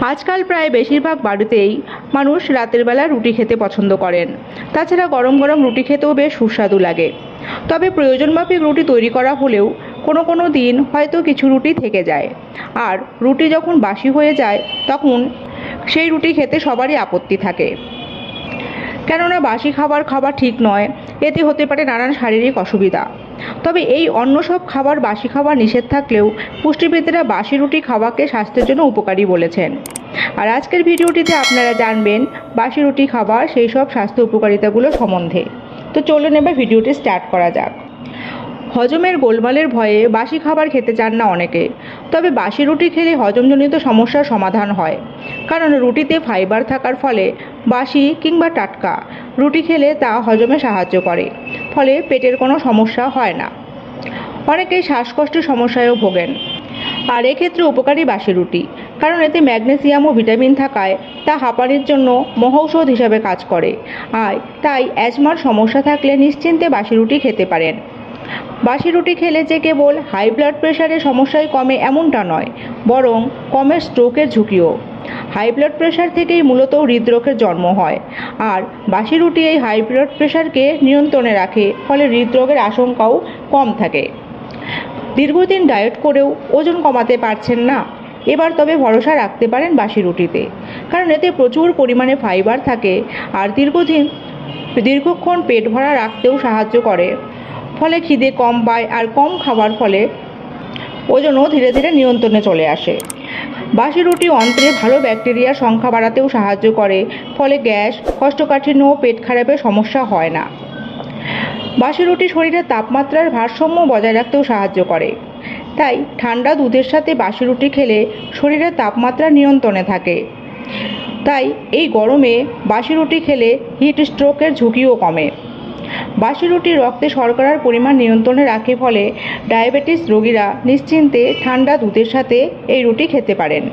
আজকাল প্রায় বেশিরভাগ বাড়িতেই মানুষ রাতের বেলা রুটি খেতে পছন্দ করেন। তাছাড়া গরম গরম রুটি খেতেও বেশ সুস্বাদু লাগে। তবে প্রয়োজনমাফিক রুটি তৈরি করা হলেও কোনো কোনো দিন হয়তো কিছু রুটি থেকে যায়। আর রুটি যখন বাসি হয়ে যায়, তখন সেই রুটি খেতে সবারই আপত্তি থাকে। কেননা বাসি খাবার খাওয়া ঠিক নয়, এতে হতে পারে নানান শারীরিক অসুবিধা। তবে এই অন্য সব খাবার বাসি খাবার নিষেধ থাকলেও পুষ্টিবিদরা বাসি রুটি খাওয়াকে স্বাস্থ্যের জন্য উপকারী বলেছেন। আর আজকের ভিডিওটিতে আপনারা জানবেন, বাসি রুটি খাবার সেই সব স্বাস্থ্য উপকারিতাগুলো সম্বন্ধে। তো চলুন এবার ভিডিওটি স্টার্ট করা যাক। হজমের গোলমালের ভয়ে বাসি খাবার খেতে চান না অনেকে। তবে বাসি রুটি খেলে হজমজনিত সমস্যার সমাধান হয়। কারণ রুটিতে ফাইবার থাকার ফলে বাসি কিংবা টাটকা রুটি খেলে তা হজমে সাহায্য করে, ফলে পেটের কোনো সমস্যা হয় না। অনেকেই শ্বাসকষ্টের সমস্যায়ও ভোগেন। আর এক্ষেত্রে উপকারী বাসি রুটি, কারণ এতে ম্যাগনেসিয়াম ও ভিটামিন থাকায় তা হাঁপানির জন্য মহৌষধ হিসাবে কাজ করে। আর তাই অ্যাজমার সমস্যা থাকলে নিশ্চিন্তে বাসি রুটি খেতে পারেন। বাসি রুটি খেলে যে কেবল হাই ব্লাড প্রেশারের সমস্যাই কমে এমনটা নয়, বরং কমে স্ট্রোকের ঝুঁকিও। হাই ব্লাড প্রেশার থেকেই মূলত হৃদরোগের জন্ম হয়, আর বাসি রুটি এই হাই ব্লাড প্রেশারকে নিয়ন্ত্রণে রাখে, ফলে হৃদরোগের আশঙ্কাও কম থাকে। দীর্ঘদিন ডায়েট করেও ওজন কমাতে পারছেন না। এবার তবে ভরসা রাখতে পারেন বাসি রুটিতে, কারণ এতে প্রচুর পরিমাণে ফাইবার থাকে, আর দীর্ঘদিন, দীর্ঘক্ষণ পেট ভরা রাখতেও সাহায্য করে। ফলে খিদে কম পায় আর কম খাবার ফলে ওজনও ধীরে ধীরে নিয়ন্ত্রণে চলে আসে। বাসি রুটি অন্ত্রে ভালো ব্যাকটেরিয়ার সংখ্যা বাড়াতেও সাহায্য করে, ফলে গ্যাস কোষ্ঠকাঠিন্য ও পেট খারাপের সমস্যা হয় না। বাসি রুটি শরীরের তাপমাত্রার ভারসাম্য বজায় রাখতেও সাহায্য করে। তাই ঠান্ডা দুধের সাথে বাসি রুটি খেলে শরীরের তাপমাত্রা নিয়ন্ত্রণে থাকে। তাই এই গরমে বাসি রুটি খেলে হিট স্ট্রোকের ঝুঁকিও কমে। বাসি রুটি রক্তে শর্করার পরিমাণ নিয়ন্ত্রণে রাখে ফলে ডায়াবেটিস রোগীরা নিশ্চিন্তে ঠান্ডা দুধের সাথে এই রুটি খেতে পারেন।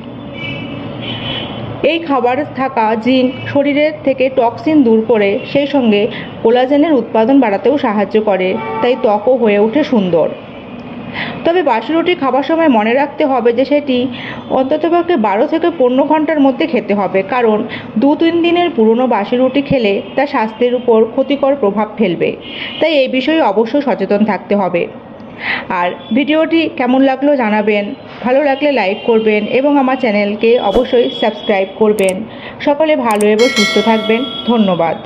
এই খাবার থাকা জিঙ্ক শরীরের থেকে টক্সিন দূর করে সেই সঙ্গে কোলাজেনের উৎপাদন বাড়াতেও সাহায্য করে, তাই ত্বকও হয়ে ওঠে সুন্দর। তবে বাসি রুটি খাবার সময় মনে রাখতে হবে যে সেটি অন্ততপক্ষে বারো থেকে পনেরো ঘণ্টার মধ্যে খেতে হবে। কারণ দু তিন দিনের পুরনো বাসি রুটি খেলে তা স্বাস্থ্যের উপর ক্ষতিকর প্রভাব ফেলবে। তাই এই বিষয়ে অবশ্যই সচেতন থাকতে হবে। আর ভিডিওটি কেমন লাগল জানাবেন। ভালো লাগলে লাইক করবেন এবং আমার চ্যানেলকে অবশ্যই সাবস্ক্রাইব করবেন। সকলে ভালো এবং সুস্থ থাকবেন। ধন্যবাদ।